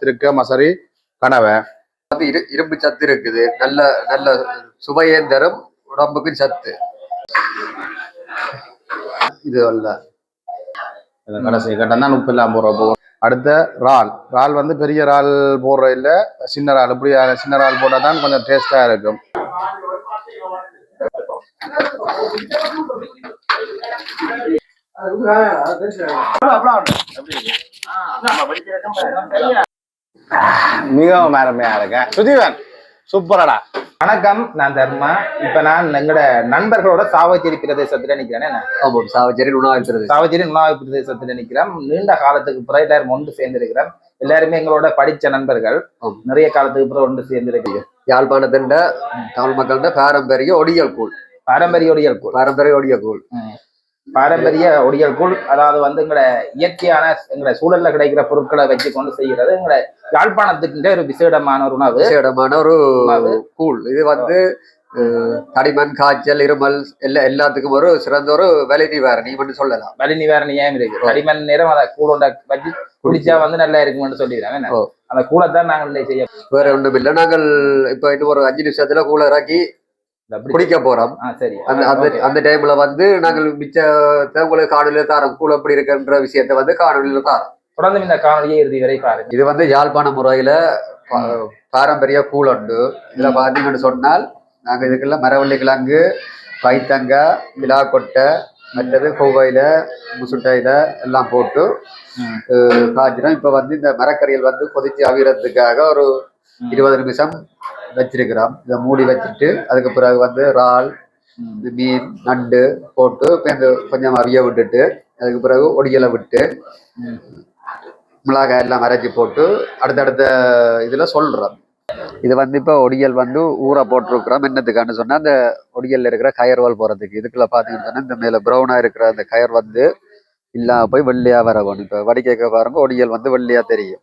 திருக்க மசரி கனவை. வந்து இரு இரும்பு சத்து இருக்குது. நல்ல நல்ல சுவையும் தரும் உடம்புக்கும் சத்து. இது அல்ல. கடைசி கட்டம் தான் உப்பு இல்லாம போடுற போகும் அடுத்த இறால். இறால் வந்து பெரிய இறால் போடுற இல்ல சின்ன இறால். இப்படி சின்ன இறால் போட்டால் தான் கொஞ்சம் டேஸ்டா இருக்கும். மிகவும் அருமையா இருக்கேன் சுஜீவன் சூப்பரடா வணக்கம் நான் தர்மா. இப்ப நான் எங்கட நண்பர்களோட சாவச்சேரி பிரதேசத்துல நிக்கிறேன். சாவச்சேரி உணவாகிறது சாவச்சேரி உணவு பிரதேசத்துல நிக்கிறோம் நீண்ட காலத்துக்கு பிறகு எல்லாரும் ஒன்று சேர்ந்திருக்கிறோம். எல்லாருமே எங்களோட படிச்ச நண்பர்கள். நிறைய காலத்துக்கு பிறகு ஒன்று சேர்ந்திருக்கிறீங்க யாழ்ப்பாணத்தின் தமிழ் மக்கள்கிட்ட பாரம்பரிய ஒடியல் கூழ். பாரம்பரிய ஒடியல் கூழ். பாரம்பரிய ஒடியல் கூழ். பாரம்பரிய ஒடியல் கூழ் அதாவது வந்து எங்களோட இயற்கையான எங்களோட சூழல்ல கிடைக்கிற பொருட்களை வச்சு கொண்டு செய்யறது எங்களோட யாழ்ப்பாணத்துக்கு ஒரு விசேடமான ஒரு உணவு. விசேடமான ஒரு. கூழ். இது வந்து தடிமன் காய்ச்சல் இருமல் எல்லா எல்லாத்துக்கும் ஒரு சிறந்த ஒரு விலை நிவாரணி மட்டும் சொல்லலாம். வலி நிவாரணியாயும் இருக்கு அடிமணி நேரம் அதை கூழோட வச்சு குடிச்சா. வந்து நல்லா இருக்கும்னு சொல்லிடுறாங்க. அந்த கூழை தான் நாங்கள் செய்ய வேற ஒண்ணும் இல்லை நாங்கள் இப்ப இன்னும் ஒரு அஞ்சு நிமிஷத்துல கூழ இறக்கி குடிக்க போறோம். அந்த அந்த. அந்த டைம்ல வந்து நாங்கள் மிச்ச உங்களுக்கு காணொலியில தாரோம். கூழ் எப்படி இருக்குன்ற விஷயத்த வந்து காணொலியில தாரோம். தொடர்ந்து இந்த காணொலியை இறுதி வரை பாருங்க. இது வந்து யாழ்ப்பாண முறையில பாரம்பரிய கூழ் உண்டு. இதுல பாத்தீங்கன்னு சொன்னால் நாங்க இதுக்கெல்லாம் மரவள்ளி கிழங்கு பைத்தங்காய் விழாக்கொட்டை மற்றது கோவையில முசுட்டையில எல்லாம் போட்டு ம். அஹ், காய்ச்சிரும் இப்ப வந்து இந்த மரக்கறிகள் வந்து கொதிச்சு அவிரத்துக்காக ஒரு. இருபது நிமிஷம் வச்சிருக்கிறோம் இதை மூடி வச்சுட்டு அதுக்கு பிறகு வந்து இறால் இந்த மீன் நண்டு போட்டு இந்த கொஞ்சம் அவிய விட்டுட்டு அதுக்கு பிறகு ஒடியலை விட்டு மிளகாய் எல்லாம் அரைச்சி போட்டு அடுத்தடுத்த இதில் சொல்கிறோம் இது வந்து இப்போ ஒடியல் வந்து ஊற போட்டிருக்கிறோம். என்னத்துக்கான்னு சொன்னால் அந்த ஒடியலில் இருக்கிற கயர்வால் போகிறதுக்கு இதுக்குள்ள பார்த்தீங்கன்னு சொன்னால் இந்த மேலே ப்ரௌனாக இருக்கிற அந்த கயர் வந்து இல்லாம போய் வெள்ளையாக வரணும் இப்போ வடிக்க பாருங்க ஒடியல் வந்து வெள்ளையாக தெரியும்.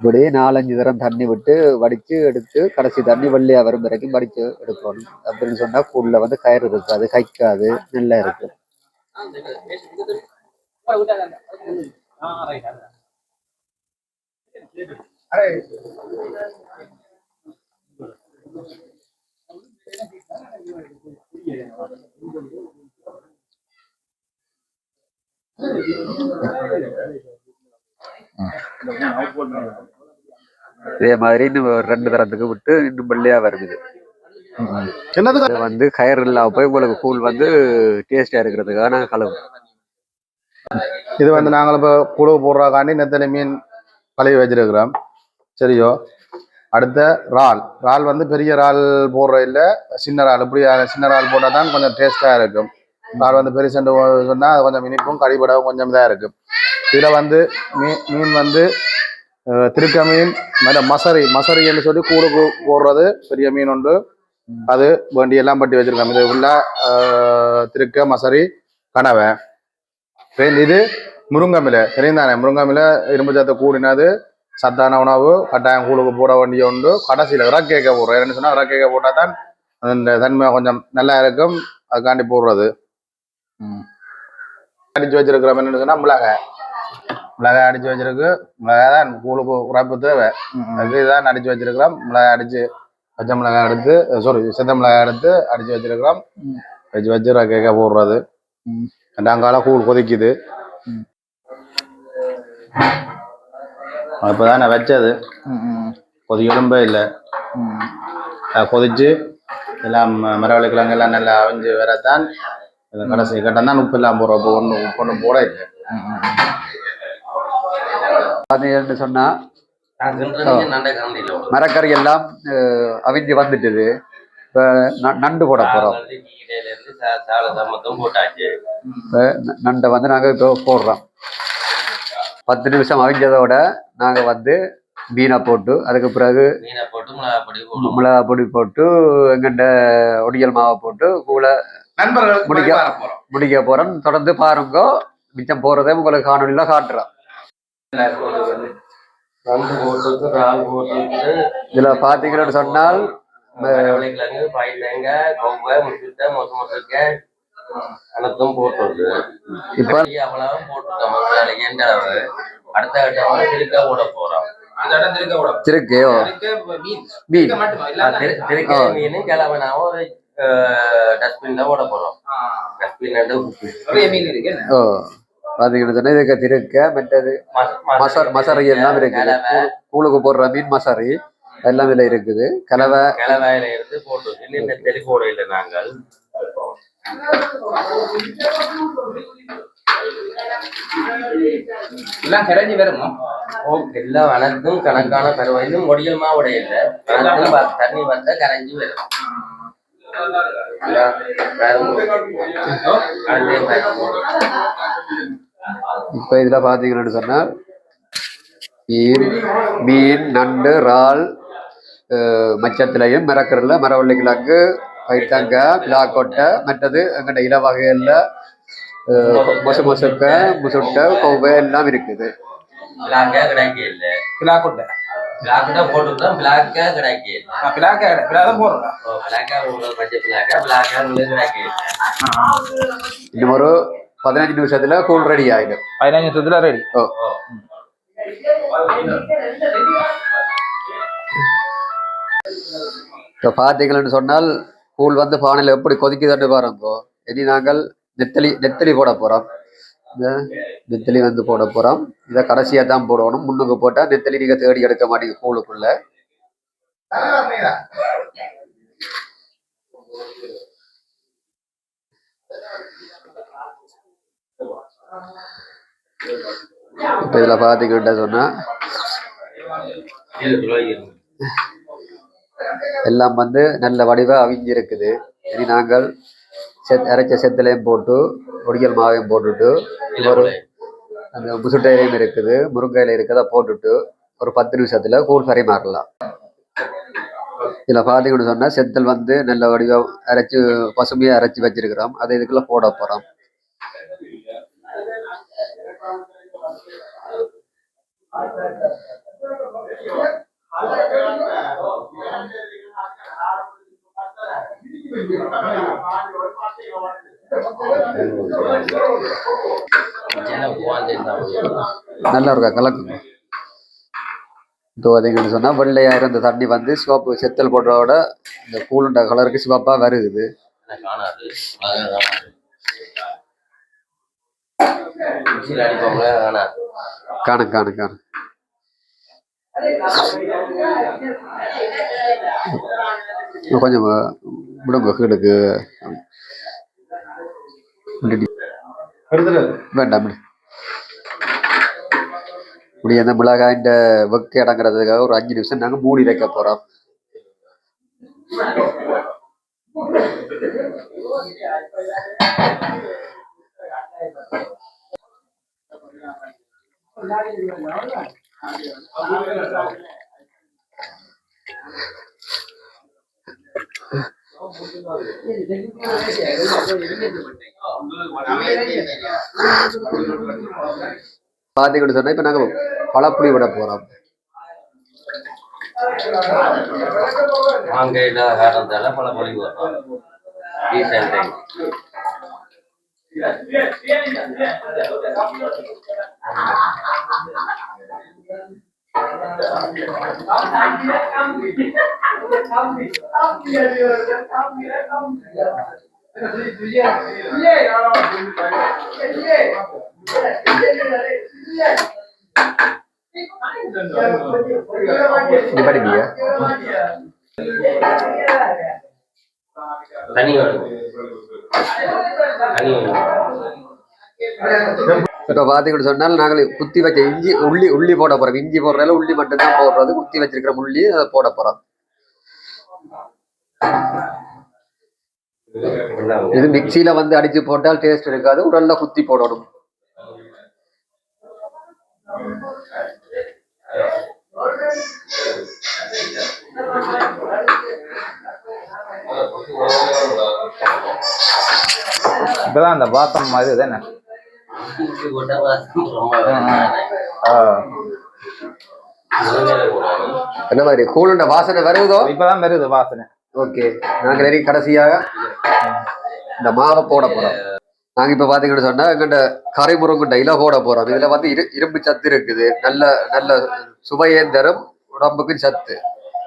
இப்படி நாலஞ்சு தரம் தண்ணி விட்டு வடிச்சு எடுத்து கடைசி தண்ணி வெள்ளையா வரும் வரைக்கும் வடிச்சு எடுக்கணும். அப்படின்னு சொன்னா கூழ்ல வந்து கயிறு இருக்காது கைக்காது நல்லா இருக்கு இதே மாதிரி இன்னும் ஒரு ரெண்டு தரத்துக்கு விட்டு இன்னும் வெள்ளையா வருது. என்னதுக்கு இது வந்து கயிறு இல்லாம போய் உங்களுக்கு கூழ் வந்து டேஸ்டா இருக்கிறதுக்காக நாங்கள் கலவு இது வந்து நாங்கள் இப்போ குழு போடுறக்காண்டி நெத்தலி மீன் கழுவி வச்சிருக்கிறோம். சரியோ? அடுத்த இறால். இறால் வந்து பெரிய இறால் போடுற இல்லை சின்ன இறால். இப்படி சின்ன இறால் போட்டால் தான் கொஞ்சம் டேஸ்ட்டாக இருக்கும். இறால் வந்து பெருசண்டு சொன்னால் அது கொஞ்சம் இனிப்பும் கழிப்படவும் கொஞ்சம் இதாக இருக்கும். இதில் வந்து மீன் மீன் வந்து திருக்க மீன் மற்ற மசரி மசரின்னு சொல்லி கூடு போடுறது பெரிய மீன் உண்டு. அது வேண்டி எல்லாம் பட்டி வச்சுருக்கோம். இது உள்ள திருக்க மசரி கனவை. இது முருங்கமிலை. தெரியுந்தானே முருங்கமிலை இரும்பு சத்து கூடினது சத்தான உணவு கட்டாயம் கூழுக்கு போட வேண்டிய உண்டு. கடைசியில் இறக்கேக்க போடுறோம். என்ன சொன்னால் இறக்கேக்க போட்டால் தான் அந்த தன்மை கொஞ்சம் நல்லா இருக்கும். அதுக்காண்டி போடுறது. அடிச்சு வச்சிருக்கிறோம். என்னன்னு சொன்னால் மிளகாய். மிளகாய் அடிச்சு வச்சிருக்கு. மிளகாய் தான் கூழுக்கு உரைப்பு தேவை. அதுக்கு இதான் அடிச்சு வச்சிருக்கிறோம். மிளகாய் அடிச்சு பச்சை மிளகாய் எடுத்து சாரி செத்த மிளகாய் எடுத்து அடிச்சு வச்சிருக்கிறோம். வச்சு வச்சு இறக்கேக்க போடுறது. அங்கால கூழ் கொதிக்குது இப்போதான் நான் வச்சது கொதி எலும்பே இல்லை அது கொதிச்சு எல்லாம் மரவள்ளி கிழங்கு எல்லாம் நல்லா அவிஞ்சு வரத்தான் கடைசி கட்டம் தான் உப்பு இல்லாம போடுறோம் இப்போ ஒன்று உப்பு ஒன்றும் போட இல்லை பார்த்தீங்கன்னு சொன்னா மரக்கறி எல்லாம் அவிஞ்சு வந்துட்டுது இப்போ நண்டு போட இப்ப ந- நண்டை வந்து நாங்க இப்போ போடுறோம். பத்து நிமிஷம் அவிஞ்சதோட நாங்க வந்து மீனை போட்டு அதுக்கு பிறகு மிளகா பொடி போட்டு எங்கண்ட ஒடியல் மாவை போட்டு கூழ நண்பர்கள் முடிக்க- முடிக்க போறோம். தொடர்ந்து பாருங்க. மிச்சம் போறதை உங்களுக்கு காணொலியில காட்டுறோம். இதுல பாத்தீங்கன்னு சொன்னால் மரவள்ளிக்கிழங்கு பாய்த்தேங்க கொம்பை முட்டுட்ட மொச மொசக்க அனைத்தும் போட்டுருக்கு. இப்ப அவ்வளவு போட்டுருக்கோம். எந்த அளவு? அடுத்த கட்டமாக திருக்க போட போறோம். திருக்கையோ மீன். திருக்க ஆ. மீன் ஒரு டஸ்ட்பின்ல போட போறோம். டஸ்ட்பின் ஓ சொன்னா இதுக்கு திருக்க மற்றது மசர் மசரி எல்லாம் இருக்குது கூ- கூழுக்கு போடுற மீன் மசரி. எல்லாம் இதுல இருக்குது. கலவை. கிளவாயில இருந்து போட்டுருக்கு இன்னும் இந்த தெளி போட இல்லை நாங்கள். எல்லாம் கரைஞ்சி வருமா? எல்லா வனத்தும் கணக்கான பருவம். முடியல் மாவுடைய இல்ல. தண்ணி வந்த கரைஞ்சு வரும். இப்ப இதுல பாத்தீங்கன்னு சொன்னால் மீன் மீன் நண்டு இறால் மச்சத்திலையும் மிரக்கரில் மரவள்ளி கிழங்கு பைத்தங்காய் பிளாக்கொட்டை மற்றது எங்கள்ட இல வகைகள்ல மொசு மொசுக்க முசுட்டை கொவ்வை எல்லாம் இருக்குது. பிளாக்கா கிடைக்க இல்ல. பிளாக்கொட்டை. பிளாக் தான் போட்டுக்கிறோம் பிளாக்கா கிடைக்க இல்ல. பிளாக்க பிளாதான் போடுறா ஓ, பிளாக்கா உங்களுக்கு பச்சை பிளாக்கா பிளாக்கா உங்களுக்கு கிடைக்க இல்ல. இன்னும் ஒரு பதினஞ்சு நிமிஷத்துல கூழ் ரெடி ஆயிடும். பதினஞ்சு நிமிஷத்துல ரெடி ஓ. ஓ. இப்போ பார்த்தீங்கன்னு சொன்னால் கூழ் வந்து பானையில் எப்படி கொதிக்குதுன்னு பாருங்கோ இனி நாங்கள் நெத்தலி நெத்தலி போட போகிறோம் நெத்தலி வந்து போட போகிறோம் இதை கடைசியாக தான் போடணும். முன்னுக்கு போட்டால் நெத்தலி நீங்கள் தேடி எடுக்க மாட்டீங்க கூழுக்குள்ள. இப்போ இதில் பார்த்தீங்கன்னா சொன்னால் எல்லாம் வந்து நல்ல வடிவா அவிஞ்சு இருக்குது இனி நாங்கள் செத் அரைச்ச செத்தலையும் போட்டு ஒடியல் மாவையும் போட்டுட்டு ஒரு அந்த முசுட்டையிலையும் இருக்குது முருங்கையில இருக்கிறத போட்டுட்டு ஒரு பத்து நிமிஷத்துல கூழ் கறி மாறலாம். இதுல பாத்தீங்கன்னு சொன்னா செத்தல் வந்து நல்ல வடிவம் அரைச்சு பசுமையா அரைச்சு வச்சிருக்கிறோம். அதை இதுக்குள்ள போட ஜனம் உட்கார்ந்திருந்தா போதும். நல்லா இருக்கா கலக்குங்க? இப்போ பார்த்தீங்கன்னு சொன்னா வெள்ளையா இருந்த தண்ணி வந்து சிவப்பு செத்தல் போடுறதோட இந்த கூழுண்ட கலருக்கு சிவப்பா வருகுது ஆனா காணாது அழகா காணாது மிக்சியில் அடிப்போம்ல காணாது காணும். காணும் காணும். கொஞ்சம் விடுங்க கீழுக்கு விட்டுடி. எடுத்துட்டு வேண்டாம் விடு. இப்படி அந்த மிளகாயின் வெக்க இடங்கிறதுக்காக ஒரு அஞ்சு நிமிஷம் நாங்கள் மூடி வைக்க போறோம் பார்த்தீங்கன்னு சொன்னா இப்ப நாங்க பழப்புளி விட போறோம். மாங்காயில காரணத்தால பழப்புளி மொழி வரும் சீசன் டைம் இப்போ பார்த்தீங்கன்னு சொன்னால் நாங்கள் குத்தி வச்ச இஞ்சி உள்ளி உள்ளி போட போகிறோம் இஞ்சி போடுறதுல உள்ளி மட்டும்தான் போடுறது. குத்தி வச்சிருக்கிற உள்ளி அதை போட போறோம். இது மிக்சியில வந்து அடிச்சு போட்டால் டேஸ்ட் இருக்காது. உடல்ல குத்தி போடணும். இப்பதான் அந்த பாத்திரம் மாதிரி தானே. என்ன? மாதிரி கூழுண்ட வாசனை வருதோ? இப்பதான் வருது வாசனை. ஓகே. நாங்க நெறி கடைசியாக இந்த மாவை போட போறோம். நாங்க இப்ப பாத்தீங்கன்னு சொன்னா எங்கிட்ட கரை முருங்கண்ட இல போட போறோம். இதுல வந்து இரு இரும்பு சத்து இருக்குது. நல்ல நல்ல சுவையும் தரும் உடம்புக்கும் சத்து.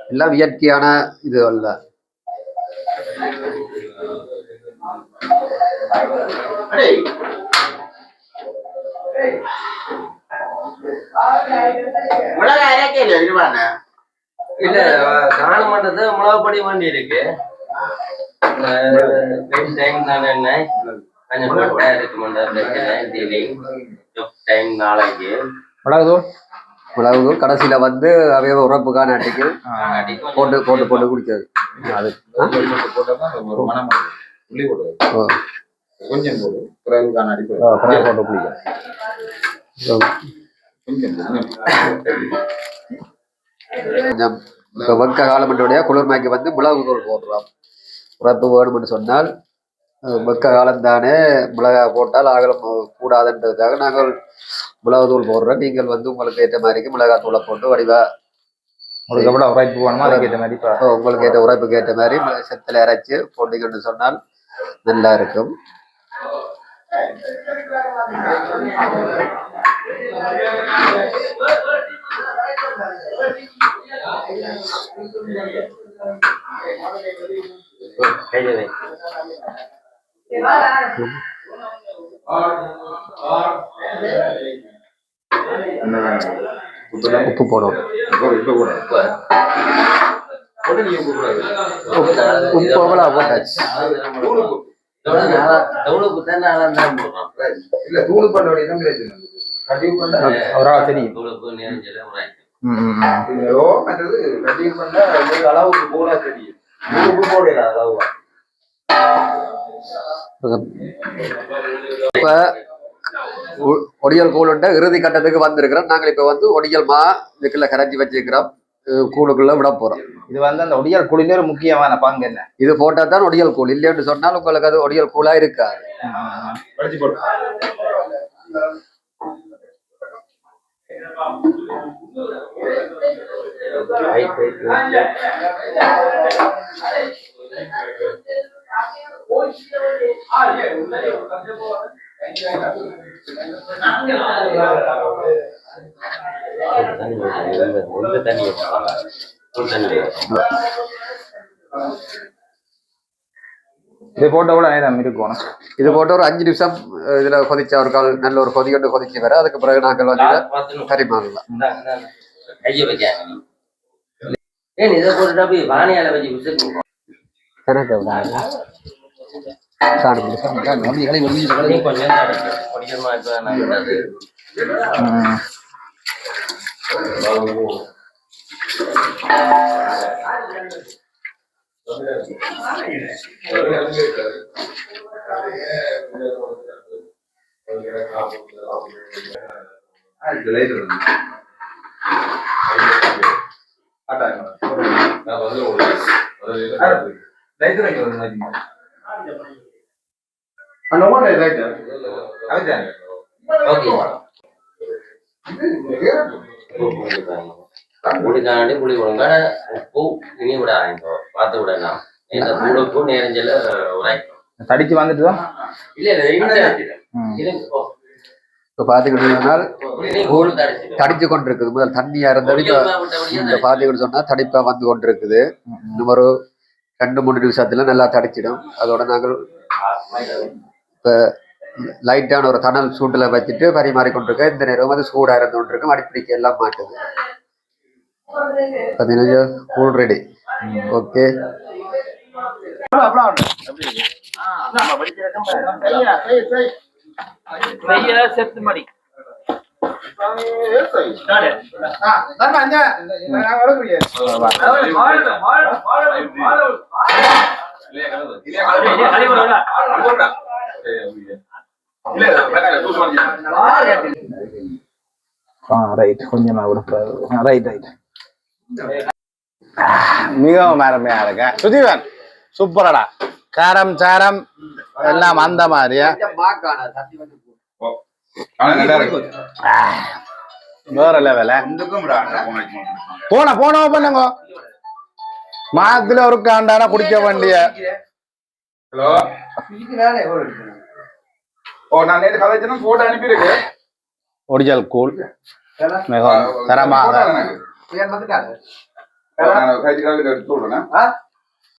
எல்லாம் இயற்கையான இது அல்ல. மிளகாய் இறக்கையில இருவானே இல்ல மிளகு பொடி வண்டி இருக்கு. டைம் தானே என்ன கொஞ்சம் போட்டா இருக்கு மண்டா பிரச்சனை டெய்லி டைம் நாளைக்கு மிளகு மிளகு கடைசியில வந்து அவைய உறப்புக்கான அட்டைக்கு. போட்டு போட்டு போட்டு குடிக்கிறது. அது. கொஞ்சம் போடு. பிறகுக்கான அடிப்படை. வெக்க காலமட்டுடைய குளிர்மைக்கு வந்து மிளகு தூள் போடுறோம். உறப்பு வேணும்னு சொன்னால் வெக்க காலம் தானே மிளகாய் போட்டால் அகலம் கூடாதுன்றதுக்காக நாங்கள் மிளகு தூள் போடுறோம். நீங்கள் வந்து உங்களுக்கு ஏற்ற மாதிரிக்கு மிளகாய் தூளை போட்டு வடிவா உங்களுக்கு எவ்வளவு உரைப்பு வேணுமோ அதுக்கு ஏற்ற மாதிரி உங்களுக்கு ஏற்ற உரைப்புக்கு ஏற்ற மாதிரி செத்துல இறைச்சி போட்டீங்கன்னு சொன்னால் நல்லா இருக்கும் கையில வை. என்ன வேணும்? உப்புல உப்பு போடணும் உப்பு போட்டாச்சு தான் தான் இல்ல தூள் பண்ண வேண்டியதான் பிரச்சனை தெரியும். மற்றது அளவுக்கு போடா தெரியும். தூள் உப்பு போடல அளவு. இப்ப ஒ- ஒடியல் கூழுண்ட இறுதி கட்டத்துக்கு வந்திருக்கிறோம். நாங்கள் இப்ப வந்து ஒடியல் மா இதுக்குள்ள கரைச்சி வச்சிருக்கிறோம். கூழுக்குள்ள விட போறோம். இது வந்து அந்த ஒடியார் குழியில ஒரு முக்கியமான பங்கு என்ன? இது போட்டா தான் ஒடியல் கூழ். இல்லைன்னு சொன்னால் உங்களுக்கு அது ஒடியல் கூழா இருக்காது. படிச்சு ரைட் தண்ணி. உள்ள தண்ணி. இது போட்ட கூட நேரம் இது போட்டு ஒரு அஞ்சு நிமிஷம் இதுல கொதிச்ச ஒரு கால் நல்ல ஒரு கொதி கொண்டு கொதிச்சு வர அதுக்கு பிறகு நாங்கள் வந்து பரிமாறலாம். ஏன் இதை போட்டுட்டா போய் வானியால வச்சு கொஞ்சம் அந்த அடிக்கும். கொஞ்சமா இப்ப ஓகே. புளி கொடுங்க உப்பு இனி விட பார்த்து விடலாம் இந்த நேரஞ்சல உரைக்கும் தடிச்சு வந்துட்டு இல்ல இல்ல இப்ப பாத்தீங்கன்னு கூழ் தடிச்சு கொண்டிருக்குது. முதல் தண்ணியா இருந்தது. இப்ப பொடியல்மா சொன்னா தடிப்பா வந்து கொண்டிருக்குது. இன்னும் ஒரு ரெண்டு மூணு நிமிஷத்துல நல்லா தடிச்சிடும். அதோட நாங்கள் இப்ப லைட்டான ஒரு தணல் சூட்டுல வச்சுட்டு பரிமாறி கொண்டிருக்க. இந்த நேரம் அது சூடா இருந்து கொண்டிருக்கும் அடிப்பிடிக்க எல்லாம் மாட்டுது. பதினஞ்சு கூல் ரெடி ஓகே கொஞ்சமா ரைட் ரைட் மிகவும் அருமையா இருக்க. சுஜீவன் சூப்பரடா காரம் சாரம் எல்லாம் அந்த மாதிரியா? வேற லெவல. போன போன பண்ணுங்க. மாதத்துல ஒரு காண்டான குடிக்க வேண்டிய ஹலோ? ஓ நான் நேற்று கதைச்சேன்னா போட்டோ அனுப்பியிருக்கேன் ஒடிஜல் கூழ் மிகவும் தரமாக